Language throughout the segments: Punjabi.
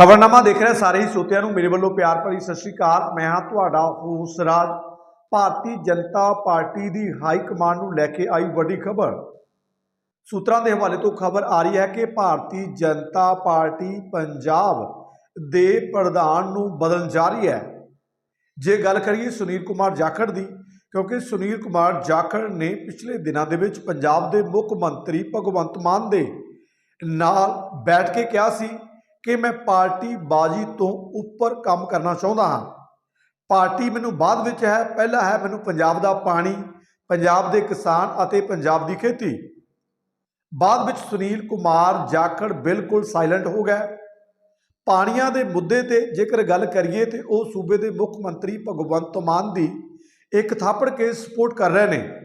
ਖਬਰਨਾਮਾ ਦੇਖ ਰਹੇ ਸਾਰੇ ਹੀ ਸਰੋਤਿਆਂ ਨੂੰ ਮੇਰੇ ਵੱਲੋਂ ਪਿਆਰ ਭਰੀ ਸਤਿ ਸ਼੍ਰੀ ਅਕਾਲ। ਮੈਂ ਹਾਂ ਤੁਹਾਡਾ ਹੋਸਟ ਰਾਜ ਭਾਰਤੀ ਜਨਤਾ ਪਾਰਟੀ ਦੀ ਹਾਈ ਕਮਾਂਡ ਨੂੰ ਲੈ ਕੇ ਆਈ ਵੱਡੀ ਖਬਰ। ਸੂਤਰਾਂ ਦੇ ਹਵਾਲੇ ਤੋਂ ਖਬਰ ਆ ਰਹੀ ਹੈ ਕਿ ਭਾਰਤੀ ਜਨਤਾ ਪਾਰਟੀ ਪੰਜਾਬ ਦੇ ਪ੍ਰਧਾਨ ਨੂੰ ਬਦਲਣ ਜਾ ਰਹੀ ਹੈ। ਜੇ ਗੱਲ ਕਰੀਏ ਸੁਨੀਲ ਕੁਮਾਰ ਜਾਖੜ ਦੀ, ਕਿਉਂਕਿ ਸੁਨੀਲ ਕੁਮਾਰ ਜਾਖੜ ਨੇ ਪਿਛਲੇ ਦਿਨਾਂ ਦੇ ਵਿੱਚ ਪੰਜਾਬ ਦੇ ਮੁੱਖ ਮੰਤਰੀ ਭਗਵੰਤ ਮਾਨ ਦੇ ਨਾਲ ਬੈਠ ਕੇ ਕਿਹਾ ਸੀ ਕਿ ਮੈਂ ਪਾਰਟੀ ਬਾਜੀ ਤੋਂ ਉੱਪਰ ਕੰਮ ਕਰਨਾ ਚਾਹੁੰਦਾ ਹਾਂ। ਪਾਰਟੀ ਮੈਨੂੰ ਬਾਅਦ ਵਿੱਚ ਹੈ, ਪਹਿਲਾ ਹੈ ਮੈਨੂੰ ਪੰਜਾਬ ਦਾ ਪਾਣੀ, ਪੰਜਾਬ ਦੇ ਕਿਸਾਨ ਅਤੇ ਪੰਜਾਬ ਦੀ ਖੇਤੀ। ਬਾਅਦ ਵਿੱਚ ਸੁਨੀਲ ਕੁਮਾਰ ਜਾਖੜ ਬਿਲਕੁਲ ਸਾਇਲੈਂਟ ਹੋ ਗਿਆ। ਪਾਣੀਆਂ ਦੇ ਮੁੱਦੇ ਤੇ ਜੇਕਰ ਗੱਲ ਕਰੀਏ ਤੇ ਉਹ ਸੂਬੇ ਦੇ ਮੁੱਖ ਮੰਤਰੀ ਭਗਵੰਤ ਮਾਨ ਦੀ ਇੱਕ ਥਾਪੜ ਕੇ ਸਪੋਰਟ ਕਰ ਰਹੇ ਨੇ।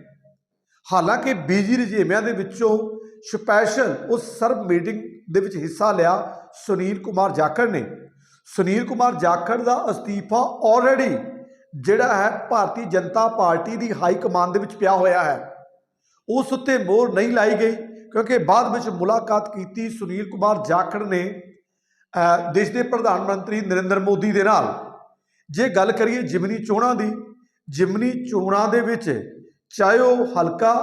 ਹਾਲਾਂਕਿ ਬੀਜੀ ਰਜੇਮਿਆਂ ਦੇ ਵਿੱਚੋਂ ਸਪੈਸ਼ਲ ਉਸ ਸਰਬ ਮੀਟਿੰਗ ਦੇ ਵਿੱਚ ਹਿੱਸਾ ਲਿਆ ਸੁਨੀਲ ਕੁਮਾਰ ਜਾਖੜ ਨੇ। ਸੁਨੀਲ ਕੁਮਾਰ ਜਾਖੜ ਦਾ ਅਸਤੀਫਾ ਆਲਰੇਡੀ ਜਿਹੜਾ ਹੈ ਭਾਰਤੀ ਜਨਤਾ ਪਾਰਟੀ ਦੀ ਹਾਈ ਕਮਾਂਡ ਦੇ ਵਿੱਚ ਪਿਆ ਹੋਇਆ ਹੈ। ਉਸ ਉੱਤੇ ਮੋਹਰ ਨਹੀਂ ਲਾਈ ਗਈ ਕਿਉਂਕਿ ਬਾਅਦ ਵਿੱਚ ਮੁਲਾਕਾਤ ਕੀਤੀ ਸੁਨੀਲ ਕੁਮਾਰ ਜਾਖੜ ਨੇ ਦੇਸ਼ ਦੇ ਪ੍ਰਧਾਨ ਮੰਤਰੀ ਨਰਿੰਦਰ ਮੋਦੀ ਦੇ ਨਾਲ। ਜੇ ਗੱਲ ਕਰੀਏ ਜਿਮਨੀ ਚੋਣਾਂ ਦੀ, ਜਿਮਨੀ ਚੋਣਾਂ ਦੇ ਵਿੱਚ ਚਾਹੇ ਉਹ ਹਲਕਾ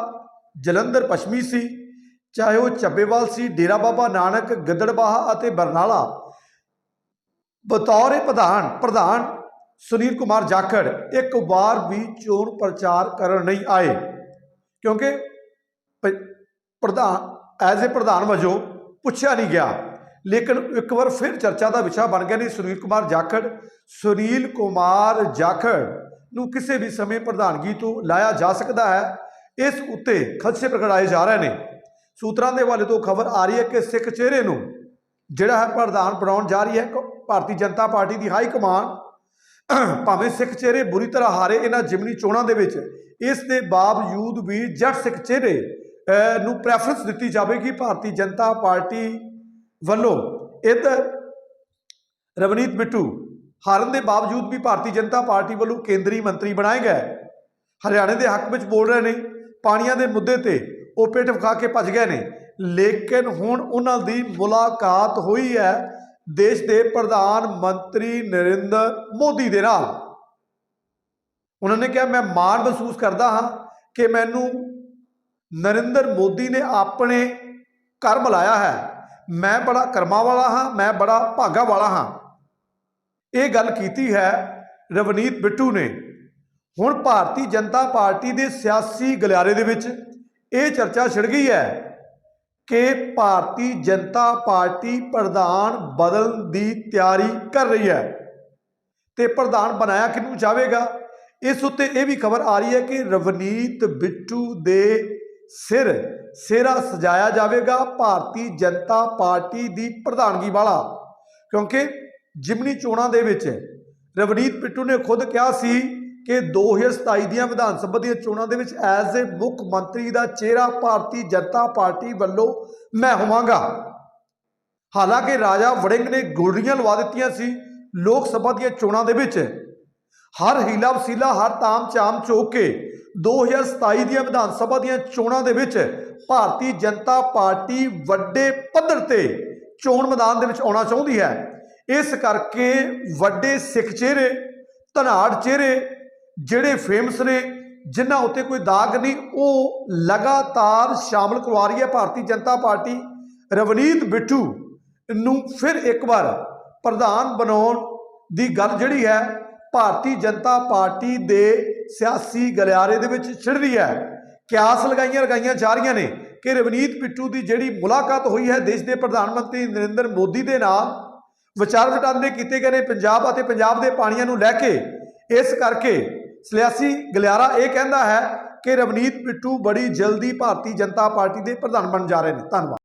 ਜਲੰਧਰ ਪੱਛਮੀ ਸੀ ਚਾਹੇ ਉਹ ਚੱਬੇਵਾਲ ਸੀ, ਡੇਰਾ ਬਾਬਾ ਨਾਨਕ, ਗਿੱਦੜਬਾਹਾ ਅਤੇ ਬਰਨਾਲਾ। ਬਤੌਰ ਪ੍ਰਧਾਨ ਪ੍ਰਧਾਨ ਸੁਨੀਲ ਕੁਮਾਰ ਜਾਖੜ ਇੱਕ ਵਾਰ ਵੀ ਚੋਣ ਪ੍ਰਚਾਰ ਕਰਨ ਨਹੀਂ ਆਏ, ਕਿਉਂਕਿ ਪ੍ਰਧਾਨ, ਐਜ਼ ਅ ਪ੍ਰਧਾਨ ਵਜੋਂ ਪੁੱਛਿਆ ਨਹੀਂ ਗਿਆ। ਲੇਕਿਨ ਇੱਕ ਵਾਰ ਫਿਰ ਚਰਚਾ ਦਾ ਵਿਸ਼ਾ ਬਣ ਗਿਆ, ਨਹੀਂ ਸੁਨੀਲ ਕੁਮਾਰ ਜਾਖੜ, ਸੁਨੀਲ ਕੁਮਾਰ ਜਾਖੜ ਨੂੰ ਕਿਸੇ ਵੀ ਸਮੇਂ ਪ੍ਰਧਾਨਗੀ ਤੋਂ ਲਾਇਆ ਜਾ ਸਕਦਾ ਹੈ। ਇਸ ਉੱਤੇ ਖਦਸ਼ੇ ਪ੍ਰਗਟਾਏ ਜਾ ਰਹੇ ਨੇ। ਸੂਤਰਾਂ ਦੇ ਹਵਾਲੇ ਤੋਂ ਖਬਰ ਆ ਰਹੀ ਹੈ ਕਿ ਸਿੱਖ ਚਿਹਰੇ ਨੂੰ, ਜਿਹੜਾ ਹੈ ਪ੍ਰਧਾਨ ਬਣਾਉਣ ਜਾ ਰਹੀ ਹੈ ਕ- ਭਾਰਤੀ ਜਨਤਾ ਪਾਰਟੀ ਦੀ ਹਾਈ ਕਮਾਨ ਭਾਵੇਂ ਸਿੱਖ ਚਿਹਰੇ ਬੁਰੀ ਤਰ੍ਹਾਂ ਹਾਰੇ ਇਹਨਾਂ ਜਿਮਨੀ ਚੋਣਾਂ ਦੇ ਵਿੱਚ, ਇਸ ਦੇ ਬਾਵਜੂਦ ਵੀ ਜੱਟ ਸਿੱਖ ਚਿਹਰੇ ਨੂੰ ਪ੍ਰੈਫਰੈਂਸ ਦਿੱਤੀ ਜਾਵੇਗੀ ਭਾਰਤੀ ਜਨਤਾ ਪਾਰਟੀ ਵੱਲੋਂ। ਇੱਧਰ ਰਵਨੀਤ ਬਿੱਟੂ ਹਾਰਨ ਦੇ ਬਾਵਜੂਦ ਵੀ ਭਾਰਤੀ ਜਨਤਾ ਪਾਰਟੀ ਵੱਲੋਂ ਕੇਂਦਰੀ ਮੰਤਰੀ ਬਣਾਏ ਗਏ। ਹਰਿਆਣੇ ਦੇ ਹੱਕ ਵਿੱਚ ਬੋਲ ਰਹੇ ਨੇ, ਪਾਣੀਆਂ ਦੇ ਮੁੱਦੇ ਤੇ ਉਹ ਪੇਟ ਵਿਖਾ ਕੇ ਭੱਜ ਗਏ ਨੇ। ਲੇਕਿਨ ਹੁਣ ਉਹਨਾਂ ਦੀ ਮੁਲਾਕਾਤ ਹੋਈ ਹੈ ਦੇਸ਼ ਦੇ ਪ੍ਰਧਾਨ ਮੰਤਰੀ ਨਰਿੰਦਰ ਮੋਦੀ ਦੇ ਨਾਲ। ਉਹਨਾਂ ਨੇ ਕਿਹਾ, ਮੈਂ ਮਾਣ ਮਹਿਸੂਸ ਕਰਦਾ ਹਾਂ ਕਿ ਮੈਨੂੰ ਨਰਿੰਦਰ ਮੋਦੀ ਨੇ ਆਪਣੇ ਘਰ ਬੁਲਾਇਆ ਹੈ। ਮੈਂ ਬੜਾ ਕਰਮਾਂ ਵਾਲਾ ਹਾਂ, ਮੈਂ ਬੜਾ ਭਾਗਾ ਵਾਲਾ ਹਾਂ। ਇਹ ਗੱਲ ਕੀਤੀ ਹੈ ਰਵਨੀਤ ਬਿੱਟੂ ਨੇ। ਹੁਣ ਭਾਰਤੀ ਜਨਤਾ ਪਾਰਟੀ ਦੇ ਸਿਆਸੀ ਗਲਿਆਰੇ ਦੇ ਵਿੱਚ ਇਹ ਚਰਚਾ ਛਿੜ ਗਈ ਹੈ ਕਿ ਭਾਰਤੀ ਜਨਤਾ ਪਾਰਟੀ ਪ੍ਰਧਾਨ ਬਦਲਣ ਦੀ ਤਿਆਰੀ ਕਰ ਰਹੀ ਹੈ ਤੇ ਪ੍ਰਧਾਨ ਬਣਾਇਆ ਕਿਹਨੂੰ ਚਾਹੇਗਾ ਇਸ ਉੱਤੇ ਇਹ ਵੀ ਖਬਰ ਆ ਰਹੀ ਹੈ ਕਿ ਰਵਨੀਤ ਬਿੱਟੂ ਦੇ ਸਿਰ ਸਿਰਾ ਸਜਾਇਆ ਜਾਵੇਗਾ ਭਾਰਤੀ ਜਨਤਾ ਪਾਰਟੀ ਦੀ ਪ੍ਰਧਾਨਗੀ ਵਾਲਾ। ਕਿਉਂਕਿ ਜਿਮਨੀ ਚੋਣਾਂ ਦੇ ਵਿੱਚ ਰਵਨੀਤ ਬਿੱਟੂ ਨੇ ਖੁਦ ਕਿਹਾ ਸੀ ਕਿ 2027 ਦੀਆਂ ਵਿਧਾਨ ਸਭਾ ਦੀਆਂ ਚੋਣਾਂ ਦੇ ਵਿੱਚ ਐਜ਼ ਏ ਮੁੱਖ ਮੰਤਰੀ ਦਾ ਚਿਹਰਾ ਭਾਰਤੀ ਜਨਤਾ ਪਾਰਟੀ ਵੱਲੋਂ ਮੈਂ ਹੋਵਾਂਗਾ। ਹਾਲਾਂਕਿ ਰਾਜਾ ਵੜਿੰਗ ਨੇ ਗੋਲੀਆਂ ਲਵਾ ਦਿੱਤੀਆਂ ਸੀ ਲੋਕ ਸਭਾ ਦੀਆਂ ਚੋਣਾਂ ਦੇ ਵਿੱਚ। ਹਰ ਹੀਲਾ ਵਸੀਲਾ ਹਰ ਤਾਮ ਚਾਮ ਚੋਕ ਕੇ 2027 ਦੀਆਂ ਵਿਧਾਨ ਸਭਾ ਦੀਆਂ ਚੋਣਾਂ ਦੇ ਵਿੱਚ ਭਾਰਤੀ ਜਨਤਾ ਪਾਰਟੀ ਵੱਡੇ ਪੱਧਰ ਤੇ ਚੋਣ ਮੈਦਾਨ ਦੇ ਵਿੱਚ ਆਉਣਾ ਚਾਹੁੰਦੀ ਹੈ। ਇਸ ਕਰਕੇ ਵੱਡੇ ਸਿੱਖ ਚਿਹਰੇ, ਧਨਾੜ ਚਿਹਰੇ ਜਿਹੜੇ ਫੇਮਸ ਨੇ, ਜਿਨ੍ਹਾਂ ਉੱਤੇ ਕੋਈ ਦਾਗ ਨਹੀਂ, ਉਹ ਲਗਾਤਾਰ ਸ਼ਾਮਲ ਕਰਵਾ ਰਹੀ ਹੈ ਭਾਰਤੀ ਜਨਤਾ ਪਾਰਟੀ। ਰਵਨੀਤ ਬਿੱਟੂ ਨੂੰ ਫਿਰ ਇੱਕ ਵਾਰ ਪ੍ਰਧਾਨ ਬਣਾਉਣ ਦੀ ਗੱਲ ਜਿਹੜੀ ਹੈ, ਭਾਰਤੀ ਜਨਤਾ ਪਾਰਟੀ ਦੇ ਸਿਆਸੀ ਗਲਿਆਰੇ ਦੇ ਵਿੱਚ ਛਿੜ ਰਹੀ ਹੈ। ਕਿਆਸ ਲਗਾਈਆਂ ਲਗਾਈਆਂ ਜਾ ਰਹੀਆਂ ਨੇ ਕਿ ਰਵਨੀਤ ਬਿੱਟੂ ਦੀ ਜਿਹੜੀ ਮੁਲਾਕਾਤ ਹੋਈ ਹੈ ਦੇਸ਼ ਦੇ ਪ੍ਰਧਾਨ ਮੰਤਰੀ ਨਰਿੰਦਰ ਮੋਦੀ ਦੇ ਨਾਲ, ਵਿਚਾਰ ਵਟਾਂਦਰੇ ਕੀਤੇ ਗਏ ਨੇ ਪੰਜਾਬ ਅਤੇ ਪੰਜਾਬ ਦੇ ਪਾਣੀਆਂ ਨੂੰ ਲੈ ਕੇ। ਇਸ ਕਰਕੇ ਸਲਿਆਸੀ ਗਲਿਆਰਾ ਇਹ ਕਹਿੰਦਾ ਹੈ ਕਿ ਰਵਨੀਤ ਬਿੱਟੂ ਬੜੀ ਜਲਦੀ ਭਾਰਤੀ ਜਨਤਾ ਪਾਰਟੀ ਦੇ ਪ੍ਰਧਾਨ ਬਣ ਜਾ ਰਹੇ ਨੇ। ਧੰਨਵਾਦ।